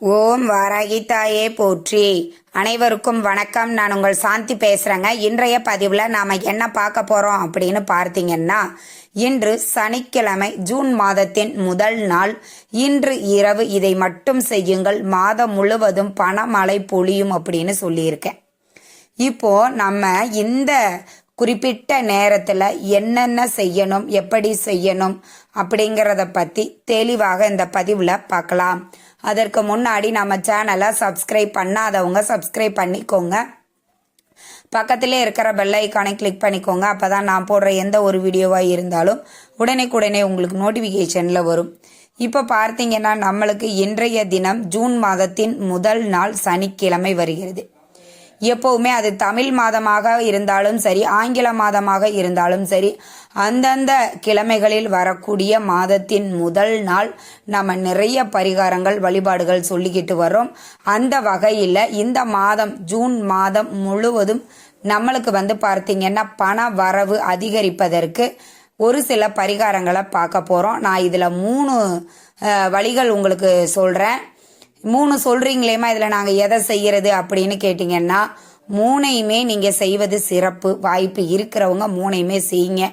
ஓம் வாராகி தாயே போற்றி. அனைவருக்கும் வணக்கம். நான் உங்கள் சாந்தி பேசுகிறேங்க இன்றைய பதிவில் நாம் என்ன பார்க்க போகிறோம் அப்படின்னு பார்த்தீங்கன்னா இன்று சனிக்கிழமை ஜூன் மாதத்தின் முதல் நாள். இன்று இரவு இதை மட்டும் செய்யுங்கள். மாதம் முழுவதும் பணமழை பொழியும் அப்படின்னு சொல்லியிருக்கேன். இப்போ நம்ம இந்த குறிப்பிட்ட நேரத்தில் என்னென்ன செய்யணும் எப்படி செய்யணும் அப்படிங்கிறத பற்றி தெளிவாக இந்த பதிவில் பார்க்கலாம் அதற்கு முன்னாடி நம்ம சேனலை சப்ஸ்கிரைப் பண்ணாதவங்க சப்ஸ்கிரைப் பண்ணிக்கோங்க. பக்கத்திலே இருக்கிற பெல் ஐக்கானை கிளிக் பண்ணிக்கோங்க. அப்போ தான் நான் போடுற எந்த ஒரு வீடியோவாக இருந்தாலும் உடனே உங்களுக்கு நோட்டிஃபிகேஷனில் வரும். இப்போ பார்த்தீங்கன்னா நம்மளுக்கு இன்றைய தினம் ஜூன் மாதத்தின் முதல் நாள் சனிக்கிழமை வருகிறது. எப்பவுமே அது தமிழ் மாதமாக இருந்தாலும் சரி ஆங்கில மாதமாக இருந்தாலும் சரி அந்தந்த கிழமைகளில் வரக்கூடிய மாதத்தின் முதல் நாள் நம்ம நிறைய பரிகாரங்கள் வழிபாடுகள் சொல்லிக்கிட்டு வரோம் அந்த வகையில் இந்த மாதம் ஜூன் மாதம் முழுவதும் நம்மளுக்கு வந்து பார்த்தீங்கன்னா பண வரவு அதிகரிப்பதற்கு ஒரு சில பரிகாரங்களை பார்க்க போகிறோம் நான் இதில் மூணு வழிகள் உங்களுக்கு சொல்கிறேன் மூணு சொல்றீங்களேம்மா இதில் நாங்கள் எதை செய்யறது அப்படின்னு கேட்டிங்கன்னா மூணையுமே நீங்கள் செய்வது சிறப்பு வாய்ப்பு இருக்கிறவங்க மூணையுமே செய்யுங்க.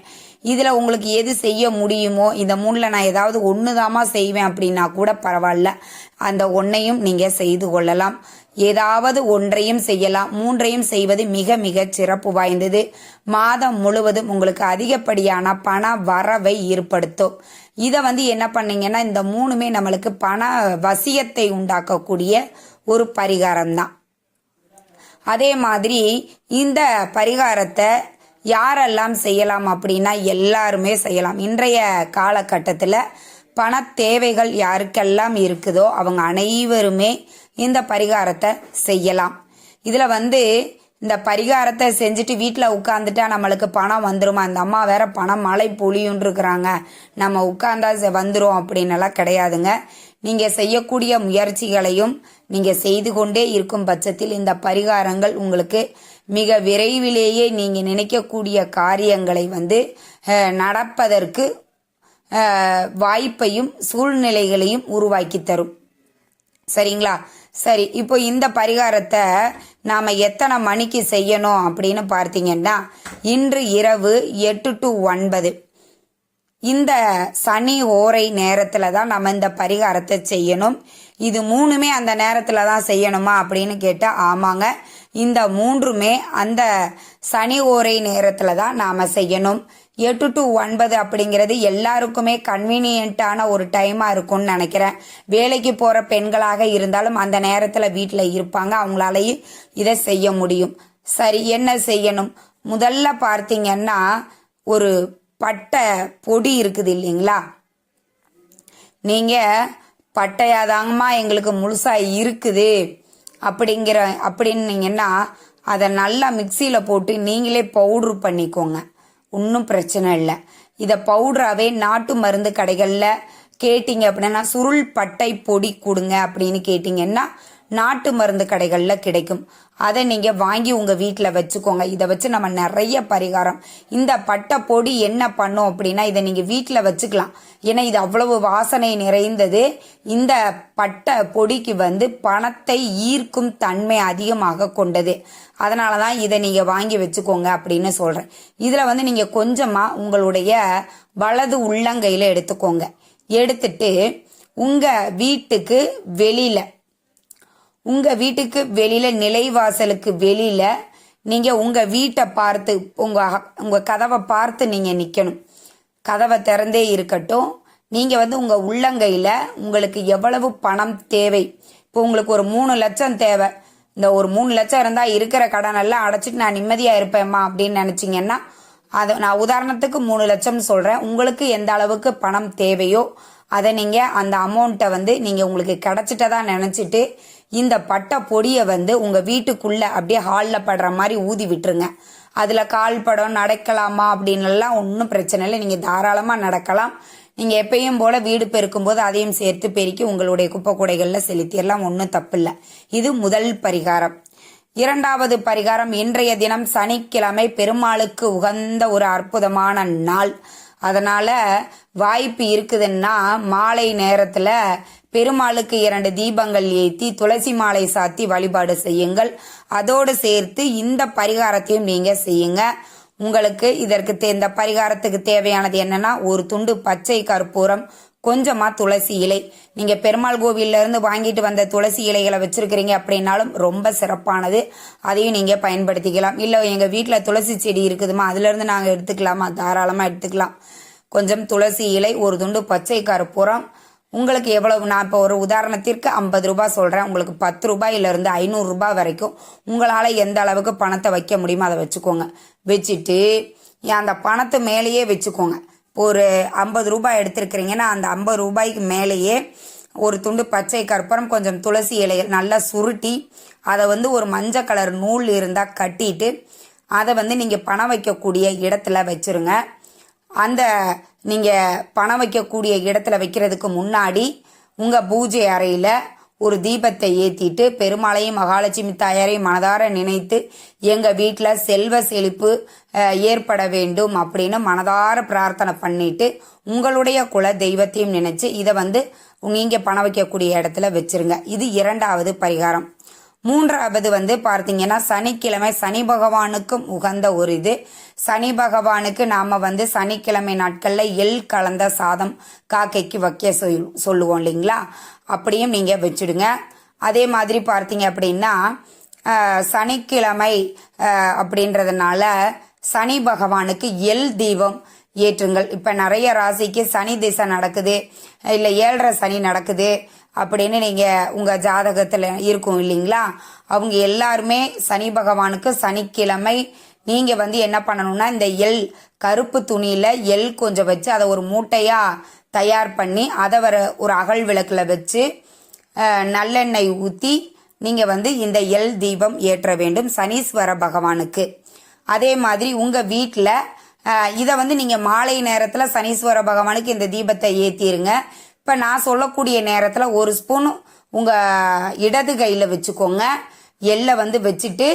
இதில் உங்களுக்கு எது செய்ய முடியுமோ இந்த மூணில் நான் ஏதாவது ஒன்று தாமா செய்வேன் அப்படின்னா கூட பரவாயில்ல. அந்த ஒன்றையும் நீங்கள் செய்து கொள்ளலாம். ஏதாவது ஒன்றையும் செய்யலாம். மூன்றையும் செய்வது மிக மிக சிறப்பு வாய்ந்தது. மாதம் முழுவதும் உங்களுக்கு அதிகப்படியான பண வரவை ஏற்படுத்தும். இதை வந்து என்ன பண்ணீங்கன்னா இந்த மூணுமே நம்மளுக்கு பண வசியத்தை உண்டாக்கக்கூடிய ஒரு பரிகாரம் தான் அதே மாதிரி இந்த பரிகாரத்தை யாரெல்லாம் செய்யலாம் அப்படின்னா எல்லாருமே செய்யலாம். இன்றைய காலகட்டத்தில் பண தேவைகள் யாருக்கெல்லாம் இருக்குதோ அவங்க அனைவருமே இந்த பரிகாரத்தை செய்யலாம். இதில் வந்து இந்த பரிகாரத்தை செஞ்சுட்டு வீட்டில் உட்காந்துட்டா நம்மளுக்கு பணம் வந்துருமா? அந்த அம்மா வேற பணம் மழை பொழியுன்ருக்குறாங்க நம்ம உட்காந்தா செ- வந்துரும் கிடையாதுங்க. நீங்கள் செய்யக்கூடிய முயற்சிகளையும் நீங்கள் செய்து கொண்டே இருக்கும் பட்சத்தில் இந்த பரிகாரங்கள் உங்களுக்கு மிக விரைவிலேயே நீங்கள் நினைக்கக்கூடிய காரியங்களை வந்து நடப்பதற்கு வாய்ப்பையும் சூழ்நிலைகளையும் உருவாக்கி தரும். சரிங்களா? சரி இப்போ இந்த பரிகாரத்தை நாம் எத்தனை மணிக்கு செய்யணும் அப்படின்னு பார்த்தீங்கன்னா இன்று இரவு எட்டு டு ஒன்பது. இந்த சனி ஓரை நேரத்தில் தான் நம்ம இந்த பரிகாரத்தை செய்யணும். இது மூணுமே அந்த நேரத்தில் தான் செய்யணுமா அப்படின்னு கேட்டால் ஆமாங்க. இந்த மூன்றுமே அந்த சனி ஓரை நேரத்தில் தான் நாம் செய்யணும். எட்டு டு ஒன்பது அப்படிங்கிறது எல்லாருக்குமே கன்வீனியண்ட்டான ஒரு டைமாக இருக்கும்னு நினைக்கிறேன். வேலைக்கு போகிற பெண்களாக இருந்தாலும் அந்த நேரத்தில் வீட்டில் இருப்பாங்க. அவங்களாலையும் இதை செய்ய முடியும். சரி என்ன செய்யணும்? முதல்ல பார்த்தீங்கன்னா ஒரு பட்டை பொடி இருக்குது இல்லைங்களா? நீங்கள் பட்டையாதாங்கம்மா எங்களுக்கு முழுசாக இருக்குது. அப்படிங்கிற அப்படின்னீங்கன்னா அதை நல்லா மிக்சியில் போட்டு நீங்களே பவுட்ரு பண்ணிக்கோங்க. ஒன்றும் பிரச்சனை இல்லை. இதை பவுடராகவே நாட்டு மருந்து கடைகளில் கேட்டிங்க அப்படின்னா சுருள் பட்டை பொடி கொடுங்க அப்படின்னு கேட்டிங்கன்னா நாட்டு மருந்து கடைகளில் கிடைக்கும். அதை நீங்கள் வாங்கி உங்கள் வீட்டில் வச்சுக்கோங்க. இதை வச்சு நம்ம நிறைய பரிகாரம். இந்த பட்டை பொடி என்ன பண்ணும் அப்படின்னா இதை நீங்கள் வீட்டில் வச்சுக்கலாம். ஏன்னா இது அவ்வளவு வாசனை நிறைந்தது. இந்த பட்டை பொடிக்கு வந்து பணத்தை ஈர்க்கும் தன்மை அதிகமாக கொண்டது. அதனால தான் இதை நீங்கள் வாங்கி வச்சுக்கோங்க அப்படின்னு சொல்கிறேன் இதில் வந்து நீங்கள் கொஞ்சமாக உங்களுடைய வலது உள்ளங்கையில் எடுத்துக்கோங்க. எடுத்துட்டு உங்கள் வீட்டுக்கு வெளியில் உங்க வீட்டுக்கு வெளியில நிலைவாசலுக்கு வெளியில நீங்க உங்க வீட்டை பார்த்து உங்க உங்க கதவை பார்த்து நீங்க நிக்கணும். கதவை திறந்தே இருக்கட்டும். நீங்க வந்து உங்க உள்ளங்கையில உங்களுக்கு எவ்வளவு பணம் தேவை? இப்போ உங்களுக்கு ஒரு மூணு லட்சம் தேவை. இந்த ஒரு மூணு லட்சம் இருந்தா இருக்கிற கடன் எல்லாம் அடைச்சிட்டு நான் நிம்மதியா இருப்பேம்மா அப்படின்னு நினச்சிங்கன்னா அதை நான் உதாரணத்துக்கு மூணு லட்சம் சொல்றேன். உங்களுக்கு எந்த அளவுக்கு பணம் தேவையோ அதை நீங்க அந்த அமௌண்ட்டை வந்து நீங்க உங்களுக்கு கிடைச்சிட்டதா நினைச்சிட்டு இந்த பட்டை பொடியை வந்து உங்க வீட்டுக்குள்ள அப்படியே ஹாலில் படுற மாதிரி ஊதி விட்டுருங்க. அதில் கால் படம் நடக்கலாமா அப்படின்லாம் எல்லாம் ஒன்றும் பிரச்சனை இல்லை. நீங்கள் தாராளமாக நடக்கலாம். நீங்கள் எப்பயும் போல வீடு பெருக்கும் போது அதையும் சேர்த்து பெருக்கி உங்களுடைய குப்பை கூடைகளில் செலுத்திடலாம் ஒன்றும் தப்பில்லை இது முதல் பரிகாரம். இரண்டாவது பரிகாரம் இன்றைய தினம் சனிக்கிழமை பெருமாளுக்கு உகந்த ஒரு அற்புதமான நாள். அதனால வாய்ப்பு இருக்குதுன்னா மாலை நேரத்தில் பெருமாளுக்கு இரண்டு தீபங்கள் ஏற்றி துளசி மாலை சாத்தி வழிபாடு செய்யுங்கள். அதோடு சேர்த்து இந்த பரிகாரத்தையும் நீங்க செய்யுங்க. உங்களுக்கு இதற்கு தே- இந்த பரிகாரத்துக்கு தேவையானது என்னன்னா ஒரு துண்டு பச்சை கற்பூரம் கொஞ்சமா துளசி இலை. நீங்க பெருமாள் கோவில்ல இருந்து வாங்கிட்டு வந்த துளசி இலைகளை வச்சிருக்கிறீங்க அப்படின்னாலும் ரொம்ப சிறப்பானது. அதையும் நீங்க பயன்படுத்திக்கலாம். இல்ல எங்க வீட்டுல துளசி செடி இருக்குதுமா அதுல இருந்து நாங்க எடுத்துக்கலாமா? தாராளமா எடுத்துக்கலாம். கொஞ்சம் துளசி இலை ஒரு துண்டு பச்சை கற்பூரம் உங்களுக்கு எவ்வளவு? நான் இப்போ ஒரு உதாரணத்திற்கு ஐம்பது ரூபாய் சொல்கிறேன் உங்களுக்கு பத்து ரூபாயிலிருந்து ஐநூறுரூபா ஐநூறு ரூபாய் வரைக்கும் உங்களால் எந்த அளவுக்கு பணத்தை வைக்க முடியுமோ அதை வச்சுக்கோங்க. வச்சுட்டு அந்த பணத்தை மேலேயே வச்சுக்கோங்க. இப்போ ஒரு ஐம்பது ரூபாய் எடுத்திருக்கிறீங்கன்னா அந்த ஐம்பது ரூபாய்க்கு மேலேயே ஒரு துண்டு பச்சை கற்பூரம் கொஞ்சம் துளசி இலைகள் நல்லா சுருட்டி அதை வந்து ஒரு மஞ்சள் கலர் நூல் இருந்தால் கட்டிட்டு அதை வந்து நீங்கள் பணம் வைக்கக்கூடிய இடத்துல வச்சுருங்க. அந்த நீங்கள் பணம் வைக்கக்கூடிய இடத்துல வைக்கிறதுக்கு முன்னாடி உங்கள் பூஜை அறையில் ஒரு தீபத்தை ஏற்றிட்டு பெருமாளையும் மகாலட்சுமி தாயாரையும் மனதார நினைத்து எங்கள் வீட்டில் செல்வ செழிப்பு ஏற்பட வேண்டும் அப்படின்னு மனதார பிரார்த்தனை பண்ணிட்டு உங்களுடைய குல தெய்வத்தையும் நினச்சி இதை வந்து நீங்கள் பணம் வைக்கக்கூடிய இடத்துல வச்சுருங்க. இது இரண்டாவது பரிகாரம். மூன்றாவது வந்து பார்த்தீங்கன்னா சனிக்கிழமை சனி பகவானுக்கும் உகந்த ஒரு இது. சனி பகவானுக்கு நாம வந்து சனிக்கிழமை நாட்கள்ல எள் கலந்த சாதம் காக்கைக்கு வைக்க சொல் சொல்லுவோம் இல்லைங்களா? அப்படியும் நீங்க வச்சுடுங்க. அதே மாதிரி பார்த்தீங்க அப்படின்னா சனிக்கிழமை அப்படின்றதுனால சனி பகவானுக்கு எள் தீபம் ஏற்றுங்கள். இப்போ நிறைய ராசிக்கு சனி திசை நடக்குது. இல்லை ஏழரை சனி நடக்குது. அப்படின்னு நீங்க உங்க ஜாதகத்துல இருக்கும் இல்லைங்களா? அவங்க எல்லாருமே சனி பகவானுக்கு சனிக்கிழமை நீங்க வந்து என்ன பண்ணணும்னா இந்த எள் கருப்பு துணியில எள் கொஞ்சம் வச்சு அதை ஒரு மூட்டையா தயார் பண்ணி அதை வர ஒரு அகல் விளக்குல வச்சு நல்லெண்ணெய் ஊத்தி நீங்க வந்து இந்த எள் தீபம் ஏற்ற வேண்டும் சனீஸ்வர பகவானுக்கு. அதே மாதிரி உங்க வீட்டில் இதை வந்து நீங்க மாலை நேரத்துல சனீஸ்வர பகவானுக்கு இந்த தீபத்தை ஏத்திருங்க. இப்போ நான் சொல்லக்கூடிய நேரத்தில் ஒரு ஸ்பூன் உங்கள் இடது கையில் வச்சுக்கோங்க. எள்ளை வந்து வச்சுட்டு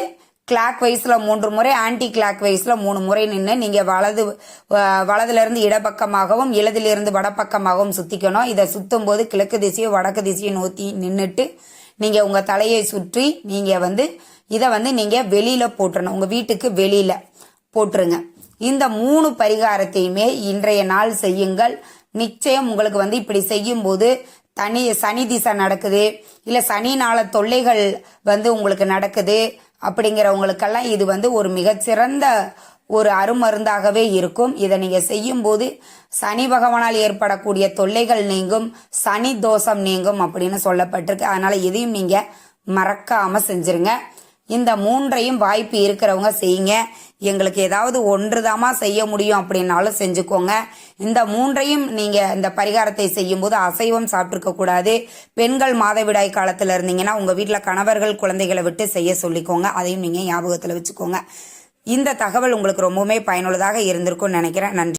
கிளாக் வைஸில் மூன்று முறை ஆன்டி கிளாக் வைஸில் மூணு முறை நின்று நீங்கள் வலது வலதுலேருந்து இடப்பக்கமாகவும் இடதுலேருந்து வடப்பக்கமாகவும் சுற்றிக்கணும் இதை சுற்றும் போது கிழக்கு திசையோ வடக்கு திசையோ நோத்தி நின்றுட்டு நீங்கள் உங்கள் தலையை சுற்றி நீங்கள் வந்து இதை வந்து நீங்கள் வெளியில் போட்டுறணும். உங்கள் வீட்டுக்கு வெளியில் போட்டுருங்க. இந்த மூணு பரிகாரத்தையுமே இன்றைய நாள் செய்யுங்கள். நிச்சயம் உங்களுக்கு வந்து இப்படி செய்யும் போது தனி சனி திசை நடக்குது. இல்லை சனினால தொல்லைகள் வந்து உங்களுக்கு நடக்குது. அப்படிங்கிறவங்களுக்கெல்லாம் இது வந்து ஒரு மிகச்சிறந்த ஒரு அருமருந்தாகவே இருக்கும். இதை நீங்கள் செய்யும் போது சனி பகவானால் ஏற்படக்கூடிய தொல்லைகள் நீங்கும் சனி தோஷம் நீங்கும் அப்படின்னு சொல்லப்பட்டிருக்கு. அதனால் இதையும் நீங்கள் மறக்காமல் செஞ்சுருங்க. இந்த மூன்றையும் வாய்ப்பு இருக்கிறவங்க செய்யுங்க. எங்களுக்கு ஏதாவது ஒன்றுதாமா செய்ய முடியும் அப்படின்னாலும் செஞ்சுக்கோங்க. இந்த மூன்றையும் நீங்கள் இந்த பரிகாரத்தை செய்யும்போது அசைவம் சாப்பிட்ருக்கக்கூடாது பெண்கள் மாதவிடாய் காலத்தில் இருந்தீங்கன்னா உங்கள் வீட்டில் கணவர்கள் குழந்தைகளை விட்டு செய்ய சொல்லிக்கோங்க. அதையும் நீங்கள் ஞாபகத்தில் வச்சுக்கோங்க. இந்த தகவல் உங்களுக்கு ரொம்பவுமே பயனுள்ளதாக இருந்திருக்கும்னு நினைக்கிறேன். நன்றி.